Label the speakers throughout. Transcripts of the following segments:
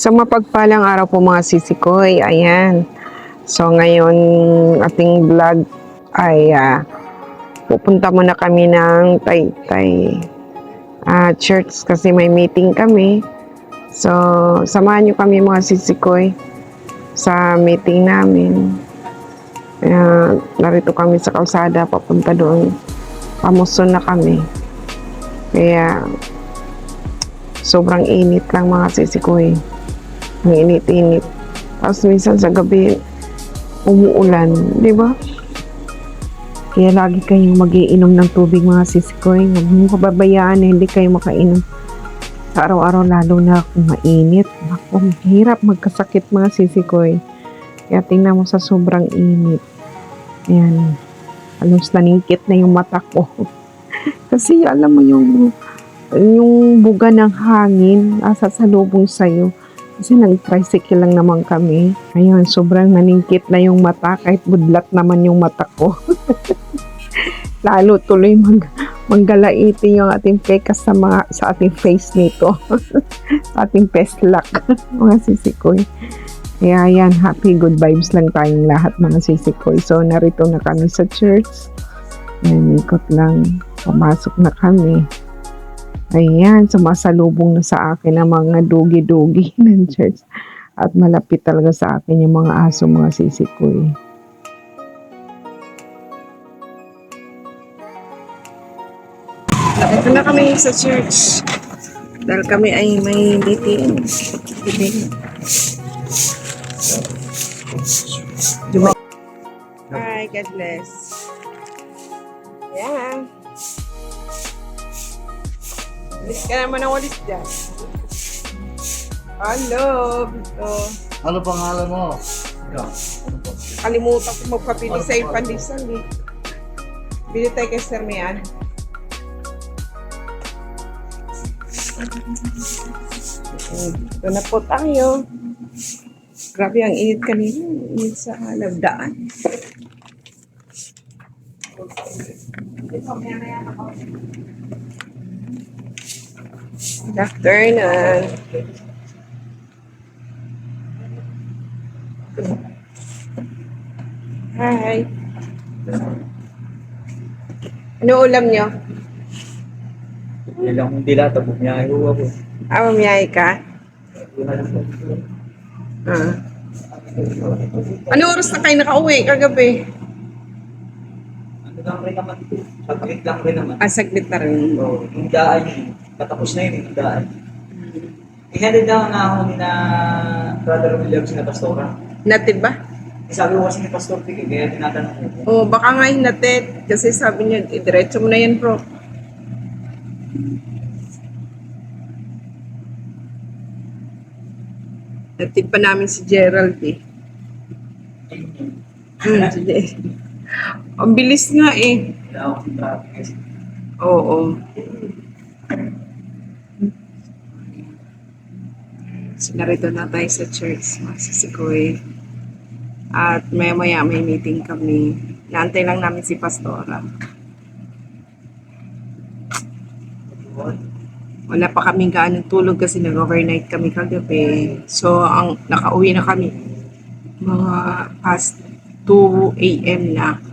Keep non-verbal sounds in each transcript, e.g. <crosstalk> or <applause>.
Speaker 1: Isang mapagpalang araw po mga sisikoy. Ayan. So ngayon ating vlog ay ah, pupunta muna kami ng Taytay ah, Church kasi may meeting kami. So samahan niyo kami mga sisikoy sa meeting namin. Kaya narito kami sa kalsada papunta doon. Pamuson na kami. Kaya sobrang init lang mga sisikoy. Ang init-init. Tapos minsan sa gabi, umuulan, di ba? Kaya lagi kayong magiinom ng tubig mga sisikoy. Huwag mong pababayaan na hindi kayo makainom. Sa araw-araw lalo na kung mainit. Naku, mahirap magkasakit mga sisikoy. Kaya tingnan mo sa sobrang init. Ayan. Halos naningkit na yung mata ko. <laughs> Kasi alam mo yung yung buga ng hangin asa sa lubong sa'yo. Kasi nag-tricycle lang naman kami. Ayun, sobrang naningkit na yung mata kahit budlat naman yung mata ko. <laughs> Lalo tuloy mag manggalaiti yung ating pekas sa mga sa ating face nito. <laughs> sa ating peslak <laughs> mga sisikoy. Kaya yan, happy good vibes lang tayong lahat mga sisikoy. So narito na kami sa church. Yan, ikot lang. Pumasok na kami. Ayan, sumasalubong na sa akin ang mga dugi-dugi <laughs> ng church. At malapit talaga sa akin yung mga aso, mga sisikoy. Ito na kami sa church. Dahil kami ay may. Meeting. Hi, God bless. Yeah. Walis ka naman ng walis dyan. Hello, Bito.
Speaker 2: Ano pangalan mo? Ikaw.
Speaker 1: Kalimutan ko magpapili sa yung pandesal eh. Bili tayo kay Sir Mian. Ito na po tayo. Grabe ang init kanina. Init sa labdaan. Good afternoon. Hi. Ano ulam nyo?
Speaker 2: Hindi lang hindi lahat. Bumiyahe ko ako.
Speaker 1: Ah, mamiyay ka? Ah. Ano oras na kayo nakauwi kagabi?
Speaker 2: Lang rin naman? Pagkakit lang rin naman.
Speaker 1: Ah, saglit na rin.
Speaker 2: So, yung daan yun. Patapos na yun yung daan. Ihatid daw na ako ni na Brother Williams na pastora.
Speaker 1: Natid ba?
Speaker 2: Eh, sabi ko kasi ni Pastor eh, kaya tinatanong ko.
Speaker 1: O, baka nga hinatid. Kasi sabi niya, idiretso mo na yan, bro. Natid pa namin si Gerald eh. Hmm, si Gerald. <laughs> Ang bilis nga eh. Oo. So, narito na tayo sa church, mga sisikoy. At maya maya may meeting kami. Naantay lang namin si Pastora. Wala pa kaming gaanong tulog kasi nag-overnight kami kagabi. So, ang nakauwi na kami mga past 2 a.m. na.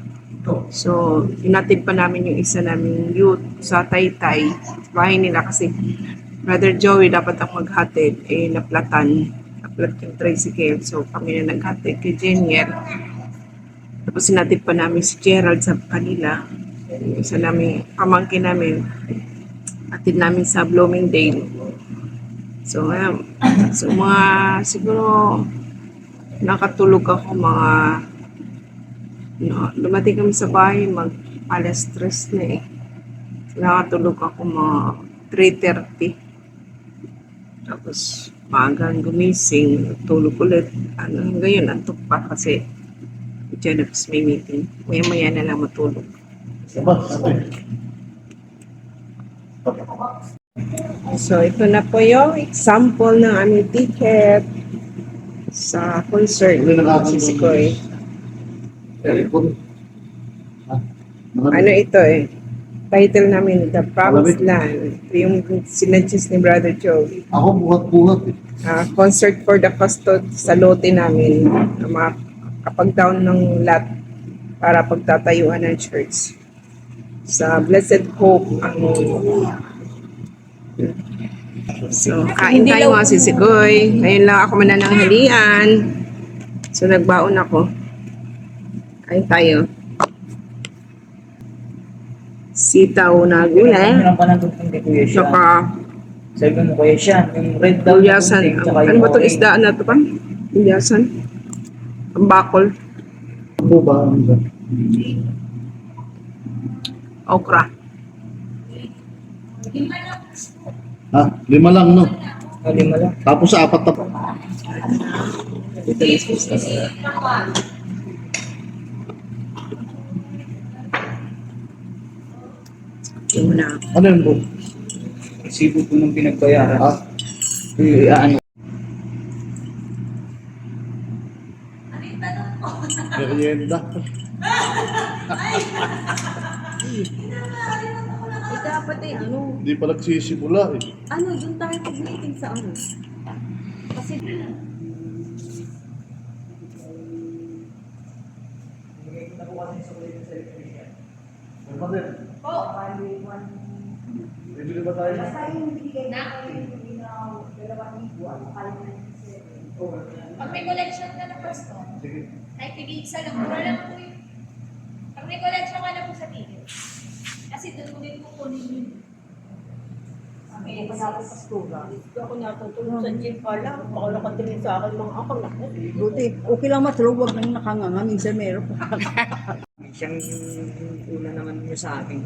Speaker 1: So, hinatid pa namin yung isa naming youth sa Taytay. Bahay nila kasi Brother Joey dapat ang maghatid. Eh, naplatan. Naplat yung tricycle. So, kami na naghatid kay Jenier. Tapos sinatid pa namin si Gerald sa kanila. Yung isa namin, pamangkin namin. Atid namin sa Bloomingdale. So, ayan. So, mga siguro nakatulog ako mga no, dumating kami sa bahay mag alas stress na eh. Nakatulog ako mga 3.30. Tapos maagang gumising, tulog ulit. Ano, hanggang yun, antok pa kasi dyan tapos may meeting. Maya maya na lang matulog. So, ito na po yung example ng aming ticket sa concert ni Sisikoy.
Speaker 2: Telepon.
Speaker 1: Ano ito eh? title namin, The Promised Land. Ito yung sinadjust ni Brother Joe.
Speaker 3: Ako buhat-buhat eh.
Speaker 1: Ah, concert for the custod sa lote namin. Na makapag-down ng lot para pagtatayuan ng church. Sa Blessed Hope ang So, kain tayo mga sisikoy. Ngayon lang ako manananghalian. So, nagbaon ako. Kain tayo. Sitaw na gulay.
Speaker 2: Ano pa nang tutong kay Kuya Sean?
Speaker 1: Saka,
Speaker 2: Sabi mo Kuya Sean, yung red daw. Yung tsaka
Speaker 1: Ano ba itong isdaan na ito pa? Gulyasan. Ang bakol.
Speaker 3: Ano ba?
Speaker 1: Okra.
Speaker 3: Ha? Lima lang, no?
Speaker 2: Oh, lima lang.
Speaker 3: Tapos sa apat na pa.
Speaker 1: Ito is mo na.
Speaker 3: Ano yun, bro?
Speaker 2: Resibo po nung pinagbayaran.
Speaker 3: Ha?
Speaker 2: Eh, ano?
Speaker 3: Merienda.
Speaker 4: Eh, dapat eh, ano,
Speaker 3: Hindi pa nagsisimula eh.
Speaker 4: ano, doon tayo mag-meeting sa ano. Kasi,
Speaker 3: Ano ba din? Bibili ba tayo?
Speaker 5: Pag may collection ka na first to,
Speaker 3: Sige.
Speaker 5: kahit tig-isa lang, mura lang po yun. Pag may collection ka na po sa ticket, kasi doon mo din kukunin yun. Okay,
Speaker 4: pastura. Hindi ako natutulog sa gym pala. Baka nakatingin sa akin mga naku. Buti, okay lang matulog, wag nang nakanganga. Minsan meron pa. <laughs>
Speaker 2: Siyang una naman niya sa akin.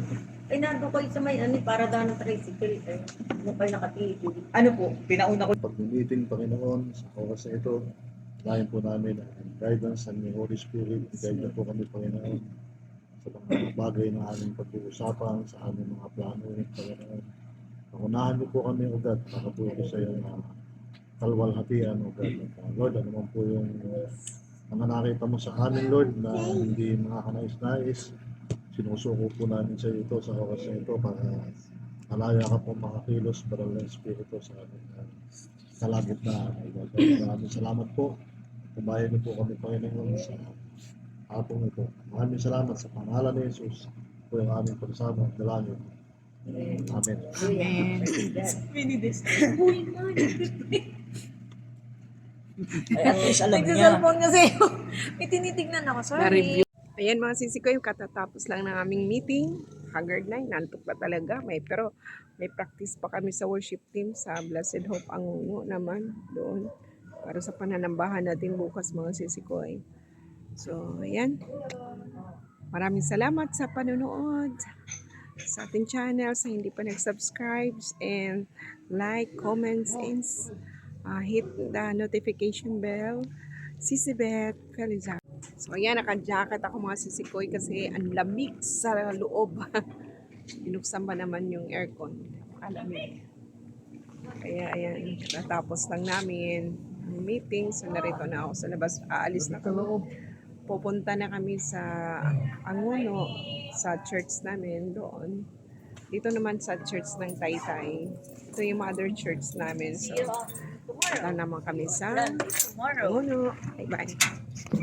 Speaker 4: Ay, nando kayo sa may ano, para daw ng tricycle. Eh. Ano kayo nakatigil.
Speaker 2: Ano po, pinauna ko
Speaker 3: Pag-meeting, Panginoon, sa oras na ito, layan po namin ang guidance ng Holy Spirit. Guide niyo po kami, Panginoon, sa mga bagay na aming pag-uusapan, sa aming mga plano, Panginoon. Pangunahan niyo po kami, O God, para po ito sa iyong uh, kalwalhatian, O God. At, uh, Lord, ano man po yung uh, mga nakita mo sa amin, Lord, na hindi mga kanais-nais, sinusuko po namin sa ito sa oras na ito para malaya ka po makakilos para ng Espiritu sa amin. Uh, kalagit na. Maraming salamat po. Kumayan niyo po kami, Panginoon, sa hapong ito. Maraming salamat sa pangalan ni Jesus po yung aming pagsama at dalangin. Amen.
Speaker 1: Amen.
Speaker 2: Ay, at least alam niya.
Speaker 5: Nagsasalpon kasi yung may tinitignan ako. Sorry.
Speaker 1: Ayan mga sisikoy, katatapos lang ng aming meeting. Haggard na, nantok pa talaga. May, pero may practice pa kami sa worship team sa Blessed Hope Angungo naman doon. Para sa pananambahan natin bukas mga sisikoy. So, ayan. Maraming salamat sa panonood sa ating channel. Sa hindi pa nag-subscribe and like, comments, and uh, hit the notification bell. Sisi Beth Felizar. So, ayan, naka-jacket ako mga sisikoy kasi ang lamig sa loob. <laughs> Binuksan ba naman yung aircon? Alamig. Kaya, ayan, natapos lang namin ang meeting. So, narito na ako sa labas. Aalis na kami. Pupunta na kami sa Anguno, sa church namin doon. Dito naman sa church ng Taytay. Ito yung mother church namin. So, wala naman kami sa. Anguno. Bye-bye.